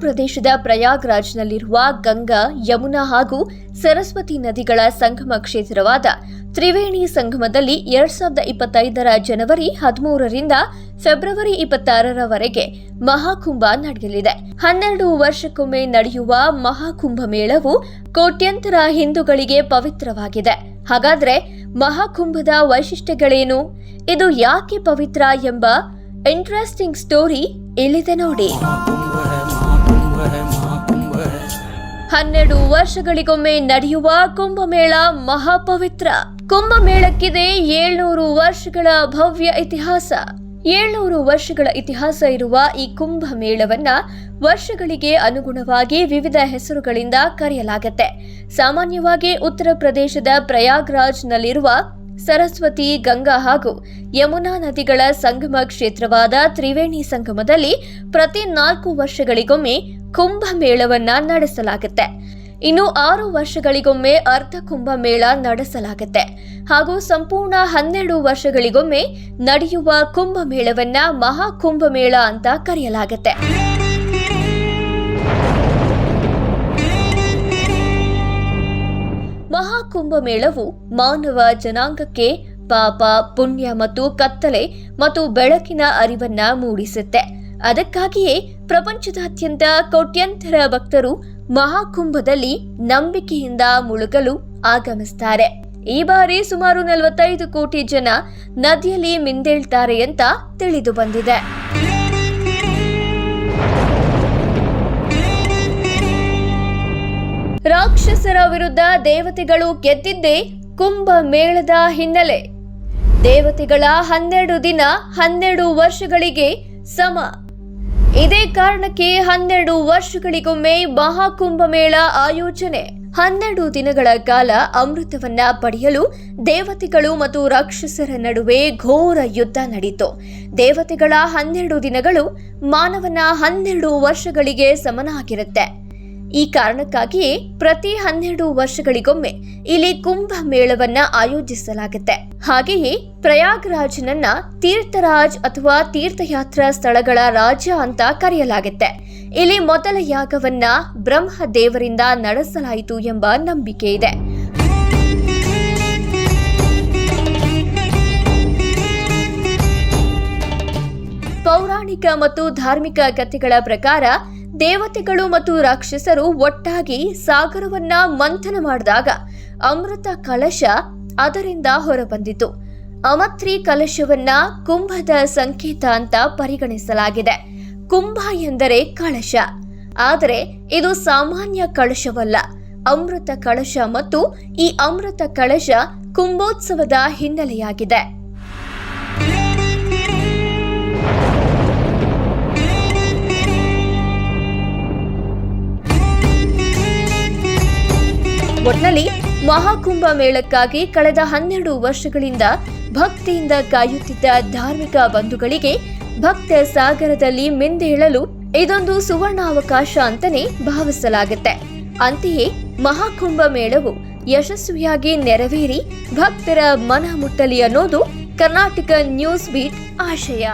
ಪ್ರದೇಶದ ಪ್ರಯಾಗ್ರಾಜ್ನಲ್ಲಿರುವ ಗಂಗಾ, ಯಮುನಾ ಹಾಗೂ ಸರಸ್ವತಿ ನದಿಗಳ ಸಂಗಮ ಕ್ಷೇತ್ರವಾದ ತ್ರಿವೇಣಿ ಸಂಗಮದಲ್ಲಿ ಎರಡ್ ಸಾವಿರದ ಇಪ್ಪತ್ತೈದರ ಜನವರಿ ಹದಿಮೂರರಿಂದ ಫೆಬ್ರವರಿ ಇಪ್ಪತ್ತಾರರವರೆಗೆ ಮಹಾಕುಂಭ ನಡೆಯಲಿದೆ. ಹನ್ನೆರಡು ವರ್ಷಕ್ಕೊಮ್ಮೆ ನಡೆಯುವ ಮಹಾಕುಂಭ ಮೇಳವು ಕೋಟ್ಯಂತರ ಹಿಂದೂಗಳಿಗೆ ಪವಿತ್ರವಾಗಿದೆ. ಹಾಗಾದ್ರೆ ಮಹಾಕುಂಭದ ವೈಶಿಷ್ಟ್ಯಗಳೇನು? ಇದು ಯಾಕೆ ಪವಿತ್ರ ಎಂಬ ಇಂಟ್ರೆಸ್ಟಿಂಗ್ ಸ್ಟೋರಿ ಇಲ್ಲಿದೆ ನೋಡಿ. ಹನ್ನೆರಡು ವರ್ಷಗಳಿಗೊಮ್ಮೆ ನಡೆಯುವ ಕುಂಭಮೇಳ ಮಹಾಪವಿತ್ರ. ಕುಂಭಮೇಳಕ್ಕಿದೆ ಏಳ್ನೂರು ವರ್ಷಗಳ ಭವ್ಯ ಇತಿಹಾಸ. ಏಳ್ನೂರು ವರ್ಷಗಳ ಇತಿಹಾಸ ಇರುವ ಈ ಕುಂಭ ಮೇಳವನ್ನ ವರ್ಷಗಳಿಗೆ ಅನುಗುಣವಾಗಿ ವಿವಿಧ ಹೆಸರುಗಳಿಂದ ಕರೆಯಲಾಗುತ್ತೆ. ಸಾಮಾನ್ಯವಾಗಿ ಉತ್ತರ ಪ್ರದೇಶದ ಪ್ರಯಾಗ್ರಾಜ್ನಲ್ಲಿರುವ ಸರಸ್ವತಿ, ಗಂಗಾ ಹಾಗೂ ಯಮುನಾ ನದಿಗಳ ಸಂಗಮ ಕ್ಷೇತ್ರವಾದ ತ್ರಿವೇಣಿ ಸಂಗಮದಲ್ಲಿ ಪ್ರತಿ ನಾಲ್ಕು ವರ್ಷಗಳಿಗೊಮ್ಮೆ ಕುಂಭ ಮೇಳವನ್ನ ನಡೆಸಲಾಗುತ್ತೆ. ಇನ್ನು ಆರು ವರ್ಷಗಳಿಗೊಮ್ಮೆ ಅರ್ಧ ಕುಂಭ ಮೇಳ ನಡೆಸಲಾಗುತ್ತೆ. ಹಾಗೂ ಸಂಪೂರ್ಣ ಹನ್ನೆರಡು ವರ್ಷಗಳಿಗೊಮ್ಮೆ ನಡೆಯುವ ಕುಂಭ ಮೇಳವನ್ನ ಮಹಾಕುಂಭ ಮೇಳ ಅಂತ ಕರೆಯಲಾಗುತ್ತೆ. ಮಹಾಕುಂಭ ಮೇಳವು ಮಾನವ ಜನಾಂಗಕ್ಕೆ ಪಾಪ, ಪುಣ್ಯ ಮತ್ತು ಕತ್ತಲೆ ಮತ್ತು ಬೆಳಕಿನ ಅರಿವನ್ನ ಮೂಡಿಸುತ್ತೆ. ಅದಕ್ಕಾಗಿಯೇ ಪ್ರಪಂಚದಾದ್ಯಂತ ಕೋಟ್ಯಂತರ ಭಕ್ತರು ಮಹಾಕುಂಭದಲ್ಲಿ ನಂಬಿಕೆಯಿಂದ ಮುಳುಗಲು ಆಗಮಿಸ್ತಾರೆ. ಈ ಬಾರಿ ಸುಮಾರು ನಲವತ್ತೈದು ಕೋಟಿ ಜನ ನದಿಯಲ್ಲಿ ಮಿಂದೇಳ್ತಾರೆ ಅಂತ ತಿಳಿದು ಬಂದಿದೆ. ರಾಕ್ಷಸರ ವಿರುದ್ಧ ದೇವತೆಗಳು ಗೆದ್ದಿದ್ದೇ ಕುಂಭ ಮೇಳದ ಹಿನ್ನೆಲೆ. ದೇವತೆಗಳ ಹನ್ನೆರಡು ದಿನ ಹನ್ನೆರಡು ವರ್ಷಗಳಿಗೆ ಸಮ. ಇದೇ ಕಾರಣಕ್ಕೆ ಹನ್ನೆರಡು ವರ್ಷಗಳಿಗೊಮ್ಮೆ ಮಹಾಕುಂಭ ಮೇಳ ಆಯೋಜನೆ. ಹನ್ನೆರಡು ದಿನಗಳ ಕಾಲ ಅಮೃತವನ್ನ ಪಡೆಯಲು ದೇವತೆಗಳು ಮತ್ತು ರಾಕ್ಷಸರ ನಡುವೆ ಘೋರ ಯುದ್ಧ ನಡೆಯಿತು ದೇವತೆಗಳ ಹನ್ನೆರಡು ದಿನಗಳು ಮಾನವನ ಹನ್ನೆರಡು ವರ್ಷಗಳಿಗೆ ಸಮನಾಗಿರುತ್ತೆ. ಈ ಕಾರಣಕ್ಕಾಗಿಯೇ ಪ್ರತಿ ಹನ್ನೆರಡು ವರ್ಷಗಳಿಗೊಮ್ಮೆ ಇಲ್ಲಿ ಕುಂಭ ಮೇಳವನ್ನ ಆಯೋಜಿಸಲಾಗುತ್ತೆ. ಹಾಗೆಯೇ ಪ್ರಯಾಗ್ರಾಜ್ನನ್ನ ತೀರ್ಥರಾಜ್ ಅಥವಾ ತೀರ್ಥಯಾತ್ರಾ ಸ್ಥಳಗಳ ರಾಜ ಅಂತ ಕರೆಯಲಾಗುತ್ತೆ. ಇಲ್ಲಿ ಮೊದಲ ಯಾಗವನ್ನ ಬ್ರಹ್ಮ ದೇವರಿಂದ ನಡೆಸಲಾಯಿತು ಎಂಬ ನಂಬಿಕೆ ಇದೆ. ಪೌರಾಣಿಕ ಮತ್ತು ಧಾರ್ಮಿಕ ಕಥೆಗಳ ಪ್ರಕಾರ ದೇವತೆಗಳು ಮತ್ತು ರಾಕ್ಷಸರು ಒಟ್ಟಾಗಿ ಸಾಗರವನ್ನ ಮಂಥನ ಮಾಡಿದಾಗ ಅಮೃತ ಕಲಶ ಅದರಿಂದ ಹೊರಬಂದಿತು. ಅಮತ್ರಿ ಕಲಶವನ್ನ ಕುಂಭದ ಸಂಕೇತ ಅಂತ ಪರಿಗಣಿಸಲಾಗಿದೆ. ಕುಂಭ ಎಂದರೆ ಕಳಶ. ಆದರೆ ಇದು ಸಾಮಾನ್ಯ ಕಳಶವಲ್ಲ. ಅಮೃತ ಕಳಶ ಮತ್ತು ಈ ಅಮೃತ ಕಳಶ ಕುಂಭೋತ್ಸವದ ಹಿನ್ನೆಲೆಯಾಗಿದೆ. ಒಟ್ನಲ್ಲಿ ಮಹಾಕುಂಭ ಮೇಳಕ್ಕಾಗಿ ಕಳೆದ ಹನ್ನೆರಡು ವರ್ಷಗಳಿಂದ ಭಕ್ತಿಯಿಂದ ಕಾಯುತ್ತಿದ್ದ ಧಾರ್ಮಿಕ ಬಂಧುಗಳಿಗೆ ಭಕ್ತ ಸಾಗರದಲ್ಲಿ ಮಿಂದೇಳಲು ಇದೊಂದು ಸುವರ್ಣಾವಕಾಶ ಅಂತಾನೆ ಭಾವಿಸಲಾಗುತ್ತೆ. ಅಂತೆಯೇ ಮಹಾಕುಂಭ ಮೇಳವು ಯಶಸ್ವಿಯಾಗಿ ನೆರವೇರಿ ಭಕ್ತರ ಮನ ಮುಟ್ಟಲಿ ಅನ್ನೋದು ಕರ್ನಾಟಕ ನ್ಯೂಸ್ ಬೀಟ್ ಆಶಯ.